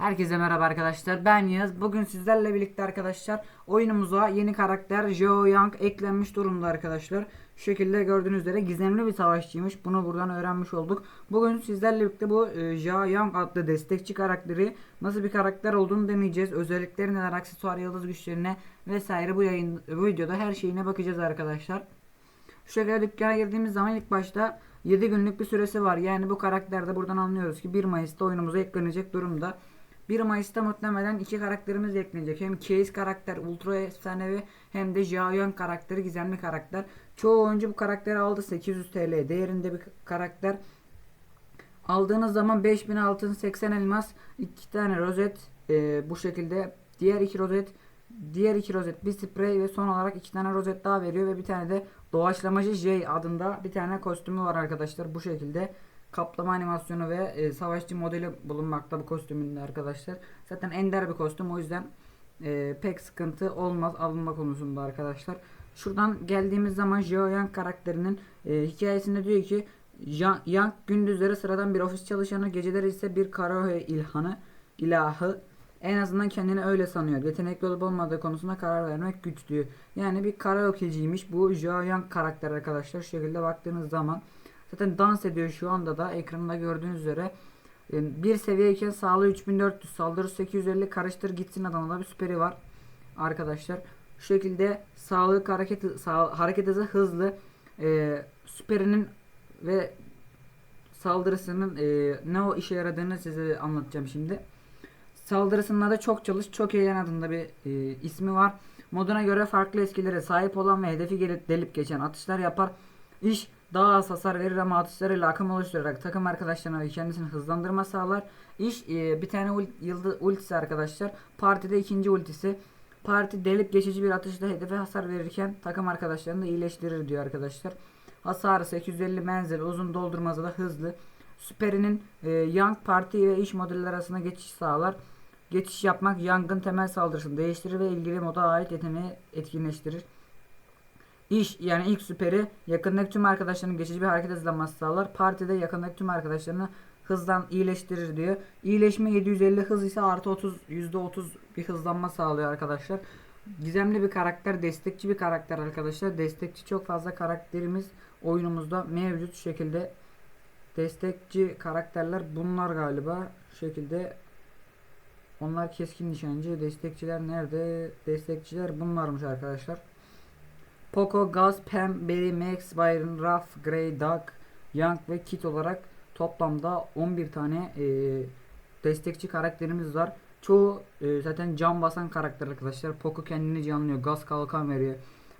Herkese merhaba arkadaşlar. Ben Yağız. Bugün sizlerle birlikte arkadaşlar oyunumuza yeni karakter Jao Yang eklenmiş durumda arkadaşlar. Şu şekilde gördüğünüz üzere gizemli bir savaşçıymış. Bunu buradan öğrenmiş olduk. Bugün sizlerle birlikte bu e, Yang adlı destekçi karakteri nasıl bir karakter olduğunu deneyeceğiz. Özellikleri neler, aksesuar yıldız güçlerine vesaire bu yayın bu videoda her şeyine bakacağız arkadaşlar. Şu şekilde dükkana girdiğimiz zaman ilk başta 7 günlük bir süresi var. Yani bu karakter de buradan anlıyoruz ki 1 Mayıs'ta oyunumuza eklenecek durumda. 1 Mayıs'ta muhtemelen iki karakterimiz eklenecek. Hem Case karakter Ultra efsanevi hem de Jaoyan karakteri gizemli karakter. Çoğu oyuncu bu karakteri aldı. 800 TL değerinde bir karakter. Aldığınız zaman 5000 altın 80 elmas 2 tane rozet e, bu şekilde diğer iki rozet diğer iki rozet bir sprey ve son olarak iki tane rozet daha veriyor ve bir tane de doğaçlamacı J adında bir tane kostümü var arkadaşlar bu şekilde kaplama animasyonu ve e, savaşçı modeli bulunmakta bu kostümünde arkadaşlar. Zaten ender bir kostüm o yüzden e, pek sıkıntı olmaz alınma konusunda arkadaşlar. Şuradan geldiğimiz zaman Jao Yang karakterinin e, hikayesinde diyor ki Yang, gündüzleri sıradan bir ofis çalışanı, geceleri ise bir karaoke ilhanı, ilahı. En azından kendini öyle sanıyor. Yetenekli olup olmadığı konusunda karar vermek güç diyor. Yani bir karaokeciymiş bu Jao Yang karakter arkadaşlar. Şu şekilde baktığınız zaman zaten dans ediyor şu anda da ekranda gördüğünüz üzere. E, Bir seviyeyken sağlığı 3400, saldırı 850, karıştır gitsin adamda bir süperi var arkadaşlar. Şu şekilde sağlık hareket sağ, hareket hızı hızlı. E, süperinin ve saldırısının e, ne o işe yaradığını size anlatacağım şimdi. Saldırısında da çok çalış çok eğlen adında bir e, ismi var. Moduna göre farklı eskilere sahip olan ve hedefi gelip delip geçen atışlar yapar. İş daha az hasar verir ama atışlarıyla akım oluşturarak takım arkadaşlarına ve kendisini hızlandırma sağlar. İş e, bir tane ult, yıldız ultisi arkadaşlar. Partide ikinci ultisi. Parti delip geçici bir atışla hedefe hasar verirken takım arkadaşlarını da iyileştirir diyor arkadaşlar. Hasarı 850 menzil, uzun doldurma hızı da hızlı. Süperinin e, Young Parti ve iş modeller arasında geçiş sağlar. Geçiş yapmak yangın temel saldırısını değiştirir ve ilgili moda ait yeteneği etkinleştirir. İş yani ilk süperi yakındaki tüm arkadaşlarının geçici bir hareket hızlanması sağlar. Partide yakındaki tüm arkadaşlarını hızdan iyileştirir diyor. İyileşme 750 hız ise artı 30 %30 bir hızlanma sağlıyor arkadaşlar. Gizemli bir karakter, destekçi bir karakter arkadaşlar. Destekçi çok fazla karakterimiz oyunumuzda mevcut şekilde. Destekçi karakterler bunlar galiba. Şekilde onlar keskin nişancı. Destekçiler nerede? Destekçiler bunlarmış arkadaşlar. Poco, Gaz, Pam, Berry, Max, Byron, Ruff, Grey, Doug, Young ve Kit olarak toplamda 11 tane e, destekçi karakterimiz var. Çoğu e, zaten can basan karakter arkadaşlar. Poco kendini canlıyor. Gaz kalkan veriyor.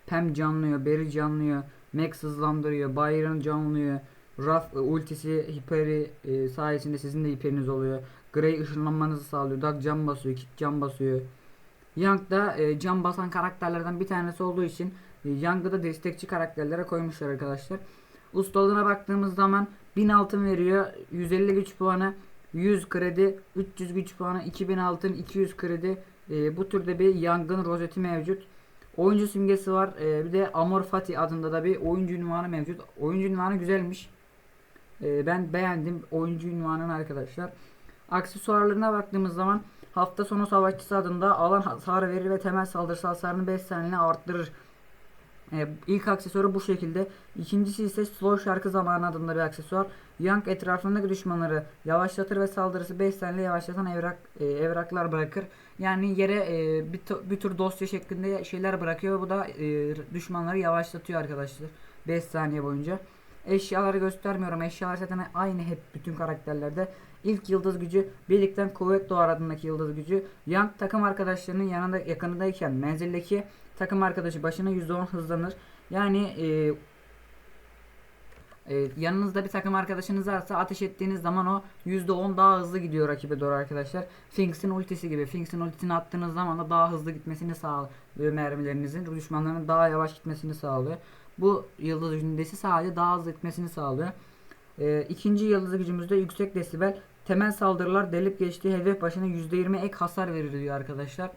Pam canlıyor. Berry canlıyor. Max hızlandırıyor. Byron canlıyor. Ruff e, ultisi hiperi e, sayesinde sizin de hiperiniz oluyor. Grey ışınlanmanızı sağlıyor. Doug can basıyor. Kit can basıyor. Young da e, can basan karakterlerden bir tanesi olduğu için e, Young'ı da destekçi karakterlere koymuşlar arkadaşlar. Ustalığına baktığımız zaman 1000 altın veriyor. 150 güç puanı, 100 kredi, 300 güç puanı, 2000 altın, 200 kredi. E, bu türde bir Young'ın rozeti mevcut. Oyuncu simgesi var. E, bir de Amor Fatih adında da bir oyuncu ünvanı mevcut. Oyuncu ünvanı güzelmiş. E, ben beğendim oyuncu ünvanını arkadaşlar. Aksesuarlarına baktığımız zaman hafta sonu savaşçısı adında alan hasarı verir ve temel saldırısı hasarını 5 saniye arttırır. Ee, ilk aksesuarı bu şekilde. İkincisi ise Slow şarkı zamanı adında bir aksesuar. Young etrafındaki düşmanları yavaşlatır ve saldırısı 5 saniye yavaşlatan evrak e, evraklar bırakır. Yani yere e, bir, bir tür dosya şeklinde şeyler bırakıyor. Bu da e, düşmanları yavaşlatıyor arkadaşlar. 5 saniye boyunca. Eşyaları göstermiyorum. Eşyalar zaten aynı hep bütün karakterlerde. İlk yıldız gücü birlikten kuvvet doğar adındaki yıldız gücü. Young takım arkadaşlarının yanında yakınındayken menzildeki takım arkadaşı başına %10 hızlanır. Yani e, e, yanınızda bir takım arkadaşınız varsa ateş ettiğiniz zaman o %10 daha hızlı gidiyor rakibe doğru arkadaşlar. Finks'in ultisi gibi. Finks'in ultisini attığınız zaman da daha hızlı gitmesini sağlıyor mermilerinizin. Düşmanların daha yavaş gitmesini sağlıyor. Bu yıldız gücündesi sadece daha hızlı gitmesini sağlıyor. E, ikinci yıldız gücümüzde yüksek desibel temel saldırılar delip geçtiği hedef başına %20 ek hasar verir diyor arkadaşlar.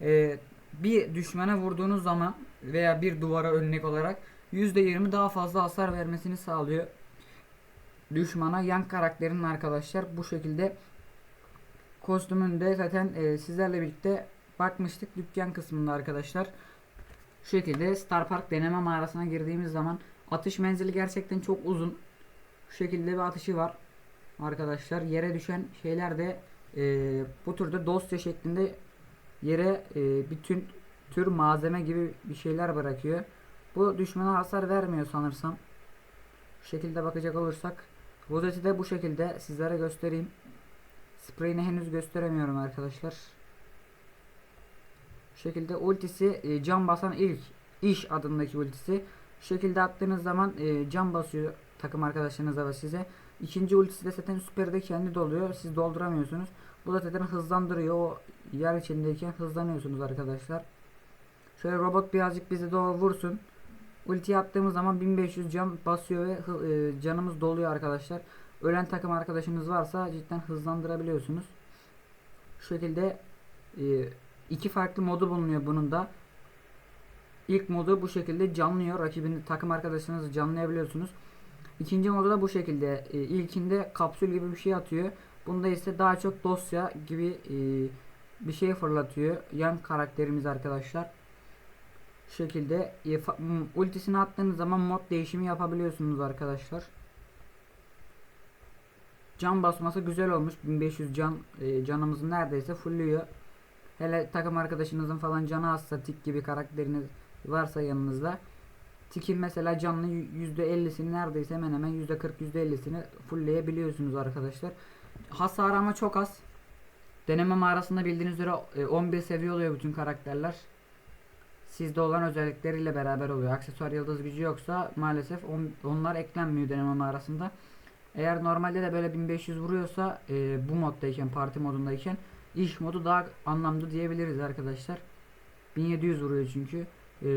E, bir düşmana vurduğunuz zaman veya bir duvara örnek olarak %20 daha fazla hasar vermesini sağlıyor. Düşmana yan karakterinin arkadaşlar bu şekilde kostümünü de zaten e, sizlerle birlikte bakmıştık dükkan kısmında arkadaşlar. Şu şekilde Star Park deneme mağarasına girdiğimiz zaman atış menzili gerçekten çok uzun. Şu şekilde bir atışı var arkadaşlar. Yere düşen şeyler de e, bu türde dosya şeklinde yere e, bütün tür malzeme gibi bir şeyler bırakıyor. Bu düşmana hasar vermiyor sanırsam. Şu şekilde bakacak olursak. Rozeti de bu şekilde sizlere göstereyim. Spreyini henüz gösteremiyorum arkadaşlar. Şu şekilde ultisi e, cam basan ilk iş adındaki ultisi. Şu şekilde attığınız zaman e, cam basıyor takım arkadaşlarınıza ve size. İkinci ultisi de zaten süperde kendi doluyor. Siz dolduramıyorsunuz. Bu da zaten hızlandırıyor. O yer içindeyken hızlanıyorsunuz arkadaşlar. Şöyle robot birazcık bize doğru vursun. Ulti attığımız zaman 1500 can basıyor ve e, canımız doluyor arkadaşlar. Ölen takım arkadaşınız varsa cidden hızlandırabiliyorsunuz. Şu şekilde e, iki farklı modu bulunuyor bunun da. İlk modu bu şekilde canlıyor. Rakibin takım arkadaşınızı canlayabiliyorsunuz. İkinci modu da bu şekilde. E, ilkinde kapsül gibi bir şey atıyor. Bunda ise daha çok dosya gibi e, bir şey fırlatıyor. Yan karakterimiz arkadaşlar. Şu şekilde e, ultisini attığınız zaman mod değişimi yapabiliyorsunuz arkadaşlar. Can basması güzel olmuş. 1500 can e, canımızı neredeyse fullüyor. Hele takım arkadaşınızın falan canı azsa tik gibi karakteriniz varsa yanınızda. Tikin mesela canlı %50'sini neredeyse hemen hemen %40 %50'sini fullleyebiliyorsunuz arkadaşlar. Hasar ama çok az. Deneme mağarasında bildiğiniz üzere e, 11 seviye oluyor bütün karakterler. Sizde olan özellikleriyle beraber oluyor. Aksesuar yıldız gücü yoksa maalesef on- onlar eklenmiyor deneme mağarasında. Eğer normalde de böyle 1500 vuruyorsa e, bu moddayken parti modundayken iş modu daha anlamlı diyebiliriz arkadaşlar. 1700 vuruyor çünkü. E,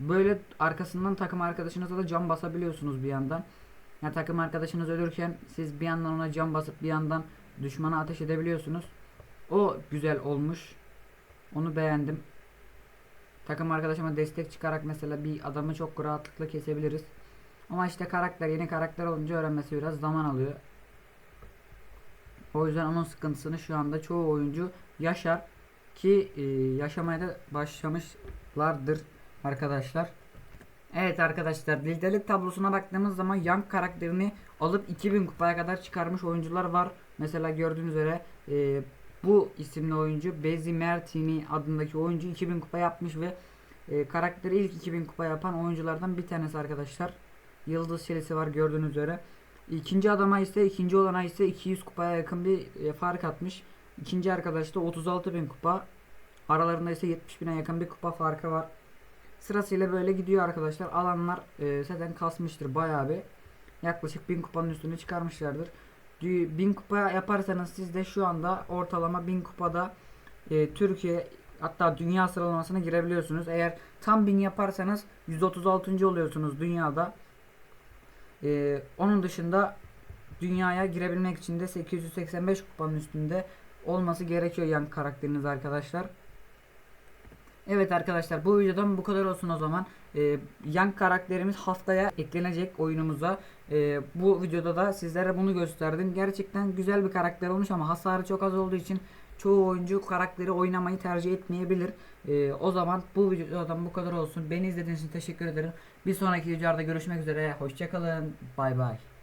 böyle arkasından takım arkadaşınıza da cam basabiliyorsunuz bir yandan. Ya takım arkadaşınız ölürken siz bir yandan ona cam basıp bir yandan düşmana ateş edebiliyorsunuz. O güzel olmuş. Onu beğendim. Takım arkadaşıma destek çıkarak mesela bir adamı çok rahatlıkla kesebiliriz. Ama işte karakter yeni karakter olunca öğrenmesi biraz zaman alıyor. O yüzden onun sıkıntısını şu anda çoğu oyuncu yaşar ki e, yaşamaya da başlamışlardır arkadaşlar. Evet arkadaşlar liderlik tablosuna baktığımız zaman Young karakterini alıp 2000 kupaya kadar çıkarmış oyuncular var. Mesela gördüğünüz üzere e, bu isimli oyuncu Bezi Mertini adındaki oyuncu 2000 kupa yapmış ve e, karakteri ilk 2000 kupa yapan oyunculardan bir tanesi arkadaşlar. Yıldız serisi var gördüğünüz üzere. İkinci adama ise ikinci olana ise 200 kupaya yakın bir e, fark atmış. İkinci arkadaş da 36.000 kupa. Aralarında ise 70.000'e yakın bir kupa farkı var. Sırasıyla böyle gidiyor arkadaşlar. Alanlar e, zaten kasmıştır bayağı bir. Yaklaşık 1000 kupanın üstüne çıkarmışlardır. Dü- 1000 kupa yaparsanız siz de şu anda ortalama 1000 kupada e, Türkiye hatta dünya sıralamasına girebiliyorsunuz. Eğer tam 1000 yaparsanız 136. oluyorsunuz dünyada. E, onun dışında dünyaya girebilmek için de 885 kupanın üstünde olması gerekiyor yan karakteriniz arkadaşlar. Evet arkadaşlar bu videodan bu kadar olsun o zaman. Ee, yan karakterimiz haftaya eklenecek oyunumuza. Ee, bu videoda da sizlere bunu gösterdim. Gerçekten güzel bir karakter olmuş ama hasarı çok az olduğu için çoğu oyuncu karakteri oynamayı tercih etmeyebilir. Ee, o zaman bu videodan bu kadar olsun. Beni izlediğiniz için teşekkür ederim. Bir sonraki videolarda görüşmek üzere. Hoşçakalın. Bay bay.